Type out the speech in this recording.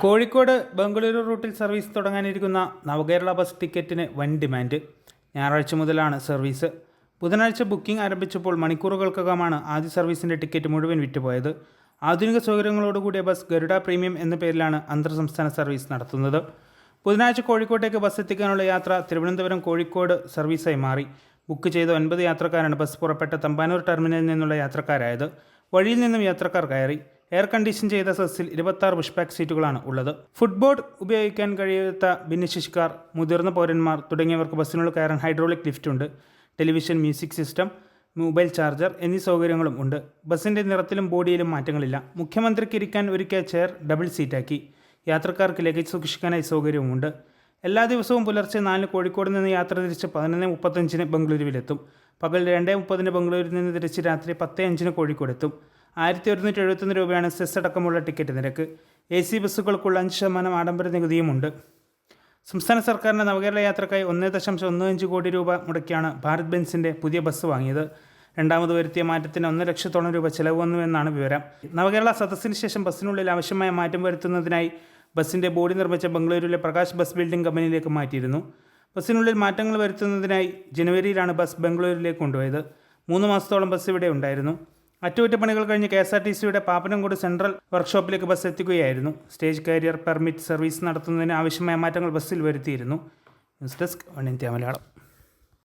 കോഴിക്കോട് ബംഗളൂരു റൂട്ടിൽ സർവീസ് തുടങ്ങാനിരിക്കുന്ന നവകേരള ബസ് ടിക്കറ്റിന് വൻ ഡിമാൻഡ്. ഞായറാഴ്ച മുതലാണ് സർവീസ്. ബുധനാഴ്ച ബുക്കിംഗ് ആരംഭിച്ചപ്പോൾ മണിക്കൂറുകൾക്കകമാണ് ആദ്യ സർവീസിന്റെ ടിക്കറ്റ് മുഴുവൻ വിറ്റുപോയത്. ആധുനിക സൗകര്യങ്ങളോടുകൂടിയ ബസ് ഗരുഡ പ്രീമിയം എന്ന പേരിലാണ് അന്തർ സംസ്ഥാന സർവീസ് നടത്തുന്നത്. ബുധനാഴ്ച കോഴിക്കോട്ടേക്ക് ബസ് എത്തിക്കാനുള്ള യാത്ര തിരുവനന്തപുരം കോഴിക്കോട് സർവീസായി മാറി. ബുക്ക് ചെയ്ത ഒൻപത് യാത്രക്കാരാണ് ബസ് പുറപ്പെട്ട തമ്പാനൂർ ടെർമിനലിൽ നിന്നുള്ള യാത്രക്കാരായത്. വഴിയിൽ നിന്നും യാത്രക്കാർ കയറി. എയർ കണ്ടീഷൻ ചെയ്ത സസ്സിൽ ഇരുപത്താറ് പുഷ്പാക്ക് സീറ്റുകളാണ് ഉള്ളത്. ഫുട്ബോർഡ് ഉപയോഗിക്കാൻ കഴിയാത്ത ഭിന്നശേഷിക്കാർ മുതിർന്ന പൗരന്മാർ തുടങ്ങിയവർക്ക് ബസ്സിനുള്ളിൽ കയറാൻ ഹൈഡ്രോളിക് ലിഫ്റ്റ് ഉണ്ട്. Television music system mobile charger എന്നീ സൗകര്യങ്ങളും ഉണ്ട്. ബസ്സിന്റെ നിറത്തിലും ബോഡിയിലും മാറ്റങ്ങളില്ല. മുഖ്യമന്ത്രിക്ക് ഇരിക്കാൻ ഒരുക്കിയ ചെയർ ഡബിൾ സീറ്റാക്കി യാത്രക്കാർക്ക് ലഗേജ് സൂക്ഷിക്കാനായി സൗകര്യവുമുണ്ട്. എല്ലാ ദിവസവും പുലർച്ചെ നാലിന് കോഴിക്കോട് നിന്ന് യാത്ര തിരിച്ച് പതിനൊന്ന് മുപ്പത്തഞ്ചിന് ബംഗളൂരുവിലെത്തും. പകൽ രണ്ടേ മുപ്പതിന് ബംഗളൂരിൽ നിന്ന് തിരിച്ച് രാത്രി പത്ത് അഞ്ചിന് കോഴിക്കോടെത്തും. ആയിരത്തി ഒരുന്നൂറ്റി എഴുപത്തൊന്ന് രൂപയാണ് സെസ് അടക്കമുള്ള ടിക്കറ്റ് നിരക്ക്. എ സി ബസ്സുകൾക്കുള്ള അഞ്ച് ശതമാനം ആഡംബര നികുതിയുമുണ്ട്. സംസ്ഥാന സർക്കാരിന്റെ നവകേരള യാത്രക്കായി ഒന്ന് ദശാംശം ഒന്ന് അഞ്ച് കോടി രൂപ മുടക്കിയാണ് ഭാരത് ബെൻസിന്റെ പുതിയ ബസ് വാങ്ങിയത്. രണ്ടാമത് വരുത്തിയ മാറ്റത്തിന് ഒന്ന് ലക്ഷത്തോളം രൂപ ചിലവ് വന്നുവെന്നാണ് വിവരം. നവകേരള സദസ്സിന് ശേഷം ബസ്സിനുള്ളിൽ ആവശ്യമായ മാറ്റം വരുത്തുന്നതിനായി ബസ്സിന്റെ ബോഡി നിർമ്മിച്ച ബംഗളൂരുവിലെ പ്രകാശ് ബസ് ബിൽഡിംഗ് കമ്പനിയിലേക്ക് മാറ്റിയിരുന്നു. ബസ്സിനുള്ളിൽ മാറ്റങ്ങൾ വരുത്തുന്നതിനായി ജനുവരിയിലാണ് ബസ് ബംഗളൂരുവിലേക്ക് കൊണ്ടുപോയത്. മൂന്ന് മാസത്തോളം ബസ് ഇവിടെ ഉണ്ടായിരുന്നു. അറ്റകുറ്റപ്പണികൾ കഴിഞ്ഞ് കെ എസ് ആർ ടി സിയുടെ പാപ്പനംകോട് സെൻട്രൽ വർക്ക്ഷോപ്പിലേക്ക് ബസ് എത്തിക്കുകയായിരുന്നു. സ്റ്റേജ് കാരിയർ പെർമിറ്റ് സർവീസ് നടത്തുന്നതിന് ആവശ്യമായ മാറ്റങ്ങൾ ബസ്സിൽ വരുത്തിയിരുന്നു. News desk one India Malayalam.